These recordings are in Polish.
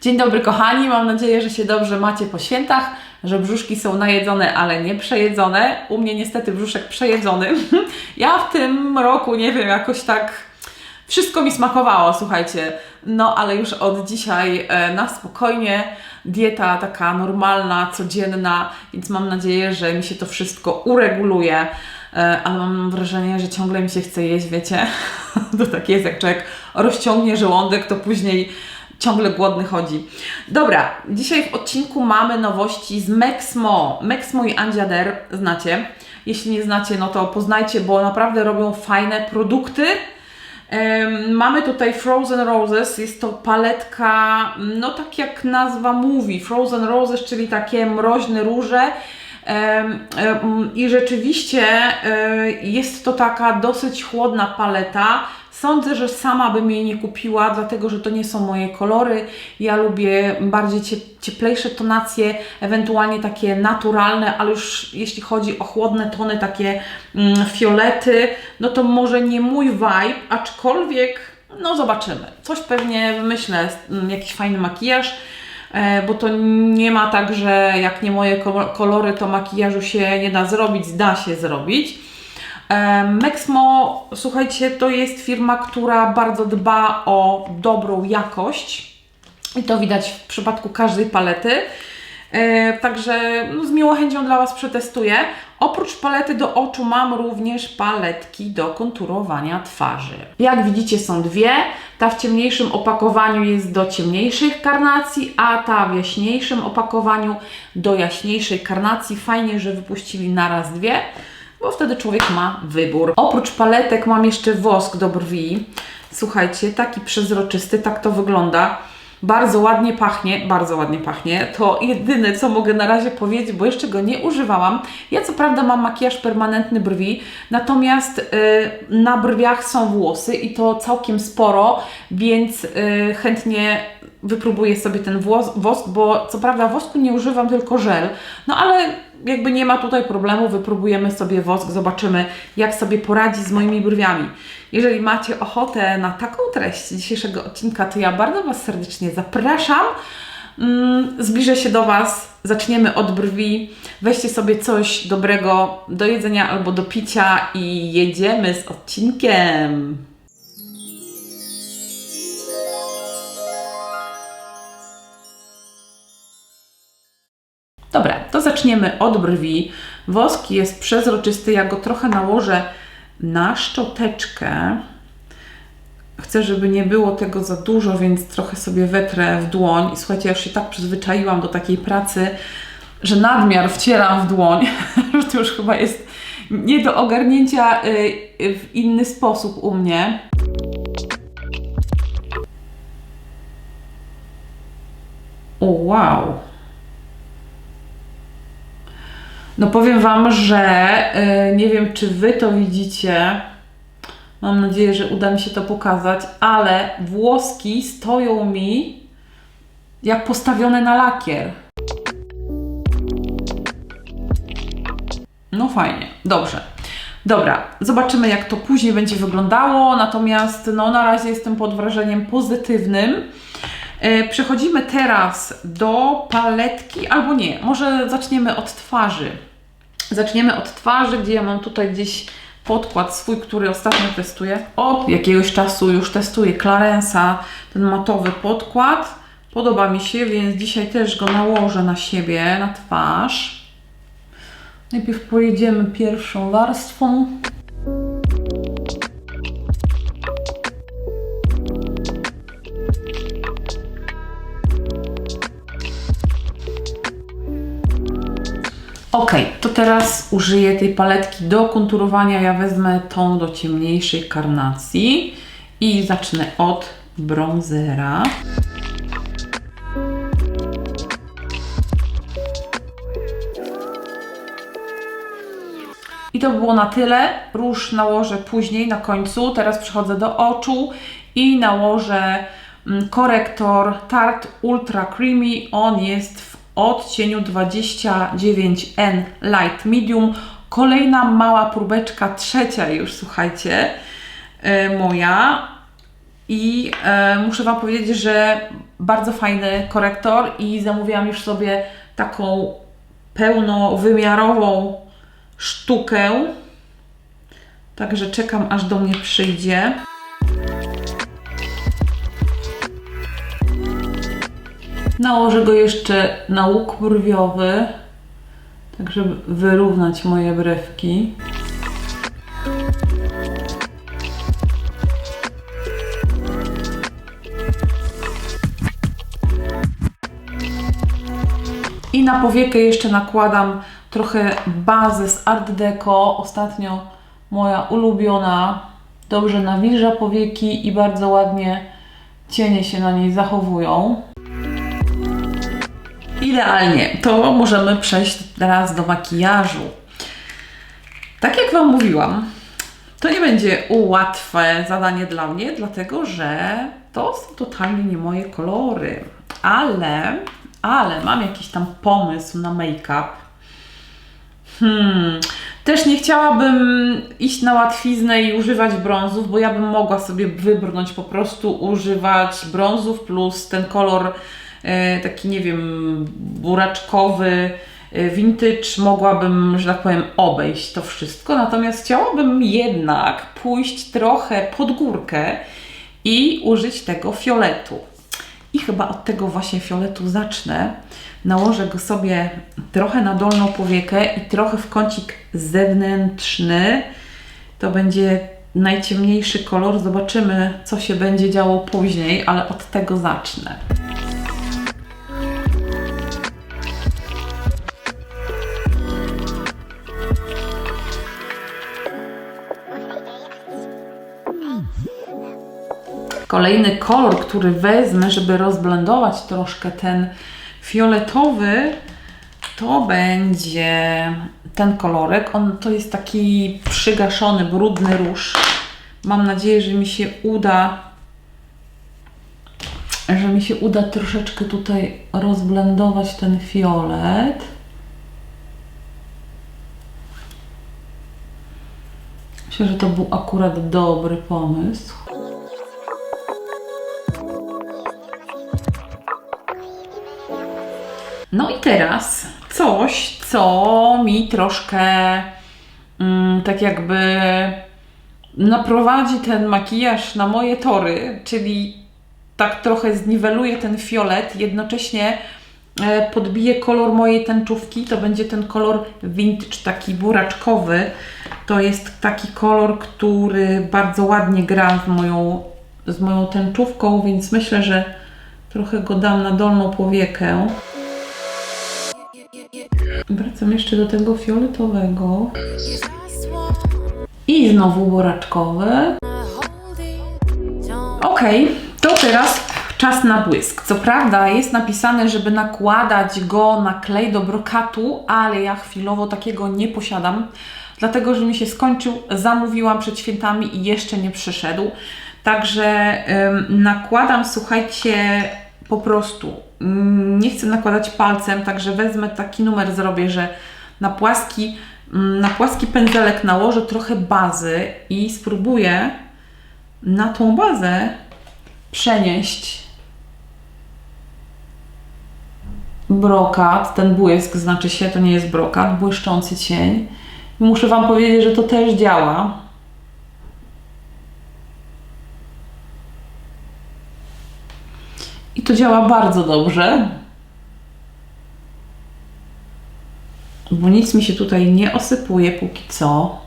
Dzień dobry kochani, mam nadzieję, że się dobrze macie po świętach, że brzuszki są najedzone, ale nie przejedzone. U mnie niestety brzuszek przejedzony. Ja w tym roku, nie wiem, jakoś tak wszystko mi smakowało, słuchajcie. No ale już od dzisiaj e, na spokojnie, dieta taka normalna, codzienna, więc mam nadzieję, że mi się to wszystko ureguluje. E, ale mam wrażenie, że ciągle mi się chce jeść, wiecie. To tak jest, jak człowiek rozciągnie żołądek, to później ciągle głodny chodzi. Dobra, dzisiaj w odcinku mamy nowości z Mexmo. Mexmo i Andziader znacie. Jeśli nie znacie, no to poznajcie, bo naprawdę robią fajne produkty. Mamy tutaj Frozen Roses, jest to paletka, no tak jak nazwa mówi, Frozen Roses, czyli takie mroźne róże. I rzeczywiście e, jest to taka dosyć chłodna paleta. Sądzę, że sama bym jej nie kupiła, dlatego że to nie są moje kolory. Ja lubię bardziej cie- cieplejsze tonacje, ewentualnie takie naturalne, ale już jeśli chodzi o chłodne tony, takie mm, fiolety, no to może nie mój vibe, aczkolwiek no zobaczymy. Coś pewnie wymyślę, mm, jakiś fajny makijaż. E, bo to nie ma tak, że jak nie moje ko- kolory, to makijażu się nie da zrobić, da się zrobić. Mexmo, słuchajcie, to jest firma, która bardzo dba o dobrą jakość i to widać w przypadku każdej palety. Także no, z miłą chęcią dla Was przetestuję. Oprócz palety do oczu mam również paletki do konturowania twarzy. Jak widzicie są dwie. Ta w ciemniejszym opakowaniu jest do ciemniejszych karnacji, a ta w jaśniejszym opakowaniu do jaśniejszej karnacji. Fajnie, że wypuścili naraz dwie, bo wtedy człowiek ma wybór. Oprócz paletek mam jeszcze wosk do brwi. Słuchajcie, taki przezroczysty, tak to wygląda. Bardzo ładnie pachnie, bardzo ładnie pachnie. To jedyne, co mogę na razie powiedzieć, bo jeszcze go nie używałam. Ja co prawda mam makijaż permanentny brwi, natomiast y, na brwiach są włosy i to całkiem sporo, więc y, chętnie wypróbuję sobie ten wosk, bo co prawda wosku nie używam, tylko żel. No ale jakby nie ma tutaj problemu, wypróbujemy sobie wosk, zobaczymy jak sobie poradzi z moimi brwiami. Jeżeli macie ochotę na taką treść dzisiejszego odcinka, to ja bardzo Was serdecznie zapraszam. Mm, Zbliżę się do Was, zaczniemy od brwi. Weźcie sobie coś dobrego do jedzenia albo do picia i jedziemy z odcinkiem. Zaczniemy od brwi. Wosk jest przezroczysty, ja go trochę nałożę na szczoteczkę. Chcę, żeby nie było tego za dużo, więc trochę sobie wetrę w dłoń. I słuchajcie, ja już się tak przyzwyczaiłam do takiej pracy, że nadmiar wcieram w dłoń, że to już chyba jest nie do ogarnięcia y, y, w inny sposób u mnie. O, wow. No powiem Wam, że y, nie wiem, czy Wy to widzicie. Mam nadzieję, że uda mi się to pokazać, ale włoski stoją mi jak postawione na lakier. No fajnie, dobrze. Dobra, zobaczymy jak to później będzie wyglądało, natomiast no, na razie jestem pod wrażeniem pozytywnym. E, Przechodzimy teraz do paletki, albo nie, może zaczniemy od twarzy. Zaczniemy od twarzy, gdzie ja mam tutaj gdzieś podkład swój, który ostatnio testuję. Od jakiegoś czasu już testuję Clarensa, ten matowy podkład. Podoba mi się, więc dzisiaj też go nałożę na siebie, na twarz. Najpierw pojedziemy pierwszą warstwą. Ok, to teraz użyję tej paletki do konturowania. Ja wezmę tą do ciemniejszej karnacji i zacznę od bronzera. I to było na tyle. Róż nałożę później, na końcu. Teraz przechodzę do oczu i nałożę mm, korektor Tarte Ultra Creamy. On jest w odcieniu 29N Light Medium. Kolejna mała próbeczka, trzecia już, słuchajcie, e, moja. I e, muszę Wam powiedzieć, że bardzo fajny korektor i zamówiłam już sobie taką pełnowymiarową sztukę. Także czekam aż do mnie przyjdzie. Nałożę go jeszcze na łuk brwiowy, tak żeby wyrównać moje brewki. I na powiekę jeszcze nakładam trochę bazy z Art Deco. Ostatnio moja ulubiona. Dobrze nawilża powieki i bardzo ładnie cienie się na niej zachowują. Idealnie. To możemy przejść teraz do makijażu. Tak jak Wam mówiłam, to nie będzie łatwe zadanie dla mnie, dlatego że to są totalnie nie moje kolory. Ale, ale mam jakiś tam pomysł na make-up. Hmm. Też nie chciałabym iść na łatwiznę i używać brązów, bo ja bym mogła sobie wybrnąć po prostu używać brązów plus ten kolor taki, nie wiem, buraczkowy, e, vintage, mogłabym, że tak powiem, obejść to wszystko. Natomiast chciałabym jednak pójść trochę pod górkę i użyć tego fioletu. I chyba od tego właśnie fioletu zacznę. Nałożę go sobie trochę na dolną powiekę i trochę w kącik zewnętrzny. To będzie najciemniejszy kolor. Zobaczymy, co się będzie działo później, ale od tego zacznę. Kolejny kolor, który wezmę, żeby rozblendować troszkę ten fioletowy, to będzie ten kolorek. On to jest taki przygaszony, brudny róż. Mam nadzieję, że mi się uda, że mi się uda troszeczkę tutaj rozblendować ten fiolet. Myślę, że to był akurat dobry pomysł. No i teraz coś, co mi troszkę mm, tak jakby naprowadzi ten makijaż na moje tory, czyli tak trochę zniweluje ten fiolet, jednocześnie e, podbije kolor mojej tęczówki, to będzie ten kolor vintage, taki buraczkowy. To jest taki kolor, który bardzo ładnie gra z moją, z moją tęczówką, więc myślę, że trochę go dam na dolną powiekę. Wracam jeszcze do tego fioletowego. I znowu buraczkowy. Ok, to teraz czas na błysk. Co prawda jest napisane, żeby nakładać go na klej do brokatu, ale ja chwilowo takiego nie posiadam, dlatego że mi się skończył, zamówiłam przed świętami i jeszcze nie przyszedł. Także ym, nakładam, słuchajcie, po prostu nie chcę nakładać palcem, także wezmę taki numer, zrobię, że na płaski, mm, na płaski pędzelek nałożę trochę bazy i spróbuję na tą bazę przenieść brokat, ten błysk, znaczy się, to nie jest brokat, błyszczący cień. Muszę Wam powiedzieć, że to też działa. I to działa bardzo dobrze. Bo nic mi się tutaj nie osypuje póki co.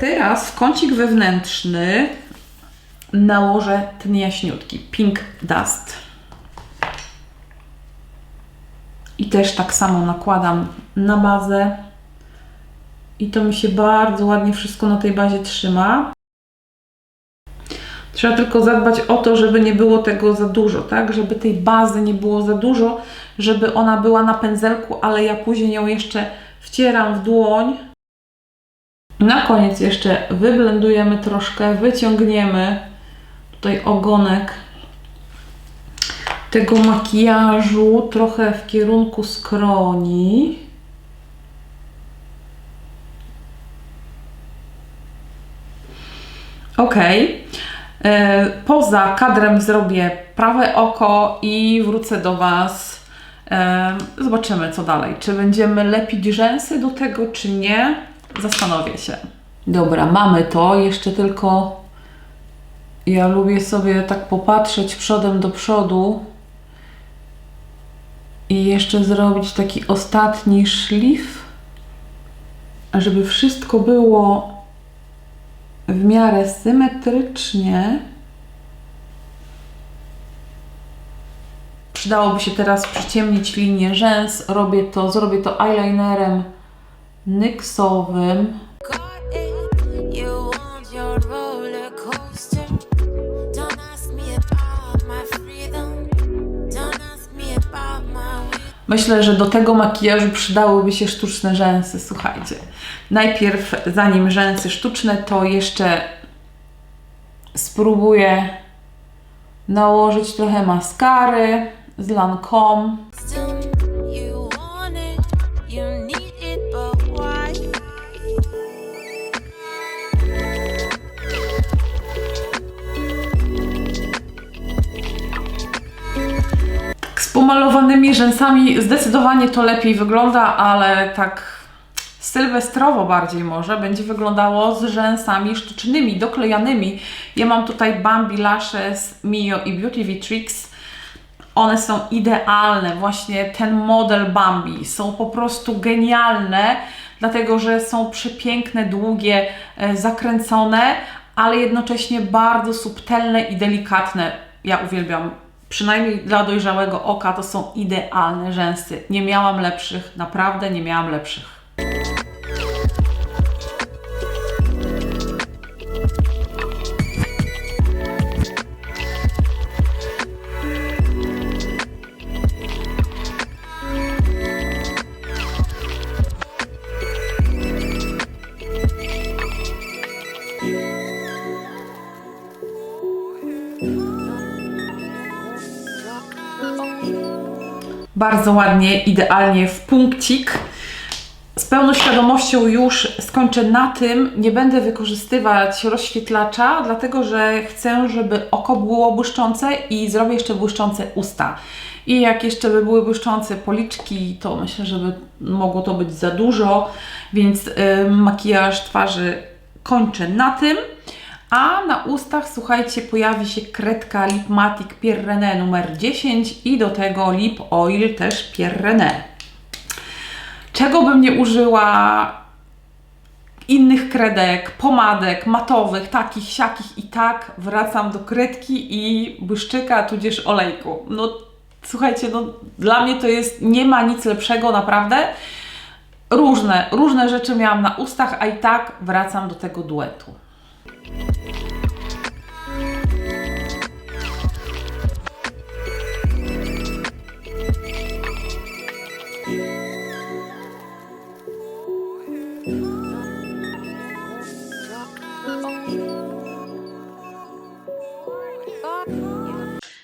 Teraz w kącik wewnętrzny nałożę ten jaśniutki Pink Dust. I też tak samo nakładam na bazę. I to mi się bardzo ładnie wszystko na tej bazie trzyma. Trzeba tylko zadbać o to, żeby nie było tego za dużo, tak? Żeby tej bazy nie było za dużo, żeby ona była na pędzelku, ale ja później ją jeszcze wcieram w dłoń. Na koniec jeszcze wyblendujemy troszkę, wyciągniemy tutaj ogonek tego makijażu trochę w kierunku skroni. Ok. E, Poza kadrem zrobię prawe oko i wrócę do Was. E, Zobaczymy, co dalej. Czy będziemy lepić rzęsy do tego, czy nie? Zastanowię się. Dobra, mamy to. Jeszcze tylko ja lubię sobie tak popatrzeć przodem do przodu i jeszcze zrobić taki ostatni szlif, żeby wszystko było w miarę symetrycznie. Przydałoby się teraz przyciemnić linię rzęs. Robię to, zrobię to eyelinerem nyksowym. Myślę, że do tego makijażu przydałyby się sztuczne rzęsy. Słuchajcie, najpierw zanim rzęsy sztuczne, to jeszcze spróbuję nałożyć trochę maskary z Lancome. Pomalowanymi rzęsami zdecydowanie to lepiej wygląda, ale tak sylwestrowo bardziej może będzie wyglądało z rzęsami sztucznymi, doklejanymi. Ja mam tutaj Bambi Lashes Mio i Beauty Vitrix. One są idealne, właśnie ten model Bambi. Są po prostu genialne, dlatego że są przepiękne, długie, e, zakręcone, ale jednocześnie bardzo subtelne i delikatne. Ja uwielbiam. Przynajmniej dla dojrzałego oka to są idealne rzęsy. Nie miałam lepszych, naprawdę nie miałam lepszych. Bardzo ładnie, idealnie w punkcik. Z pełną świadomością już skończę na tym. Nie będę wykorzystywać rozświetlacza, dlatego że chcę, żeby oko było błyszczące i zrobię jeszcze błyszczące usta. I jak jeszcze by były błyszczące policzki, to myślę, że by mogło to być za dużo, więc y, makijaż twarzy kończę na tym. A na ustach, słuchajcie, pojawi się kredka Lipmatic René numer 10 i do tego Lip Oil też Pierre René. Czego bym nie użyła innych kredek, pomadek, matowych, takich, siakich i tak wracam do kredki i błyszczyka, tudzież olejku. No słuchajcie, no dla mnie to jest, nie ma nic lepszego naprawdę. Różne, różne rzeczy miałam na ustach, a i tak wracam do tego duetu. Thank you.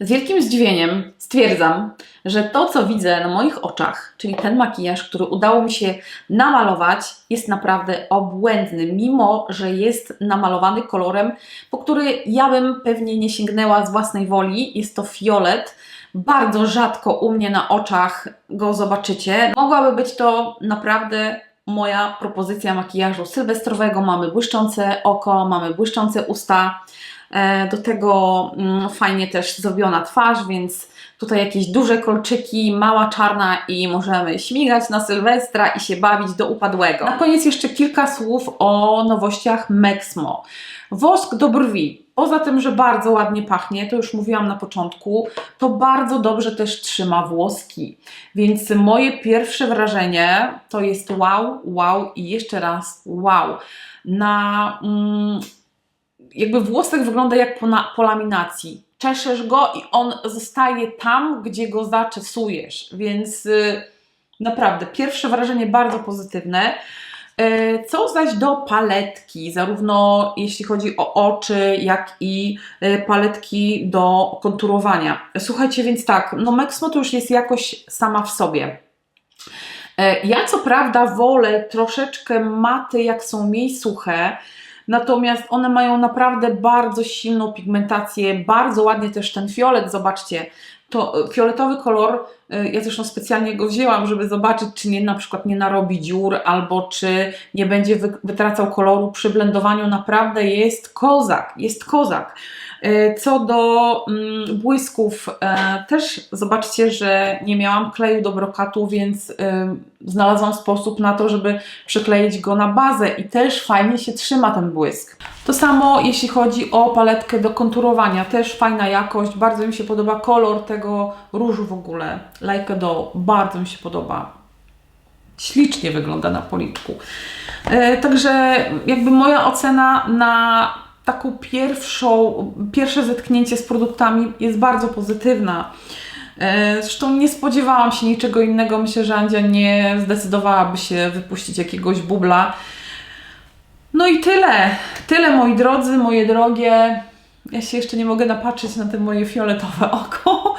Z wielkim zdziwieniem stwierdzam, że to, co widzę na moich oczach, czyli ten makijaż, który udało mi się namalować, jest naprawdę obłędny, mimo że jest namalowany kolorem, po który ja bym pewnie nie sięgnęła z własnej woli. Jest to fiolet. Bardzo rzadko u mnie na oczach go zobaczycie. Mogłaby być to naprawdę moja propozycja makijażu sylwestrowego. Mamy błyszczące oko, mamy błyszczące usta. E, Do tego mm, fajnie też zrobiona twarz, więc tutaj jakieś duże kolczyki, mała czarna i możemy śmigać na Sylwestra i się bawić do upadłego. Na koniec jeszcze kilka słów o nowościach Mexmo. Wosk do brwi. Poza tym, że bardzo ładnie pachnie, to już mówiłam na początku, to bardzo dobrze też trzyma włoski. Więc moje pierwsze wrażenie to jest wow, wow i jeszcze raz wow. Na mm, jakby włosek wygląda jak po, na, po laminacji. Czeszesz go i on zostaje tam, gdzie go zaczesujesz, więc y, naprawdę pierwsze wrażenie bardzo pozytywne. Y, Co zaś do paletki, zarówno jeśli chodzi o oczy, jak i y, paletki do konturowania. Słuchajcie, więc tak, no Mexmo to już jest jakoś sama w sobie. E, Ja co prawda wolę troszeczkę maty, jak są mniej suche, Natomiast one mają naprawdę bardzo silną pigmentację, bardzo ładnie też ten fiolet, zobaczcie, to e, fioletowy kolor, e, ja zresztą specjalnie go wzięłam, żeby zobaczyć, czy nie na przykład nie narobi dziur, albo czy nie będzie wy- wytracał koloru przy blendowaniu. Naprawdę jest kozak, jest kozak. E, Co do mm, błysków, też zobaczcie, że nie miałam kleju do brokatu, więc znalazłam sposób na to, żeby przykleić go na bazę i też fajnie się trzyma ten błysk. To samo jeśli chodzi o paletkę do konturowania, też fajna jakość, bardzo mi się podoba kolor tego różu w ogóle, Like a Doll, bardzo mi się podoba. Ślicznie wygląda na policzku. E, Także jakby moja ocena na taką pierwszą, pierwsze zetknięcie z produktami jest bardzo pozytywna. E, Zresztą nie spodziewałam się niczego innego. Myślę, że Andzia nie zdecydowałaby się wypuścić jakiegoś bubla. No i tyle. Tyle moi drodzy, moje drogie. Ja się jeszcze nie mogę napatrzeć na te moje fioletowe oko.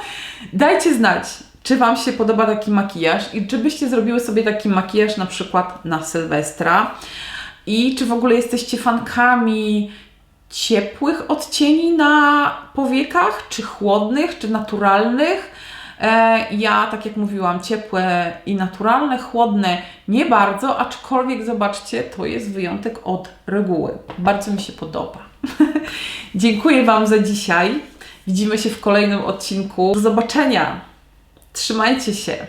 Dajcie znać, czy Wam się podoba taki makijaż i czy byście zrobiły sobie taki makijaż na przykład na Sylwestra. I czy w ogóle jesteście fankami ciepłych odcieni na powiekach, czy chłodnych, czy naturalnych. E, Ja, tak jak mówiłam, ciepłe i naturalne, chłodne nie bardzo, aczkolwiek zobaczcie, to jest wyjątek od reguły. Bardzo mi się podoba. Dziękuję Wam za dzisiaj. Widzimy się w kolejnym odcinku. Do zobaczenia. Trzymajcie się.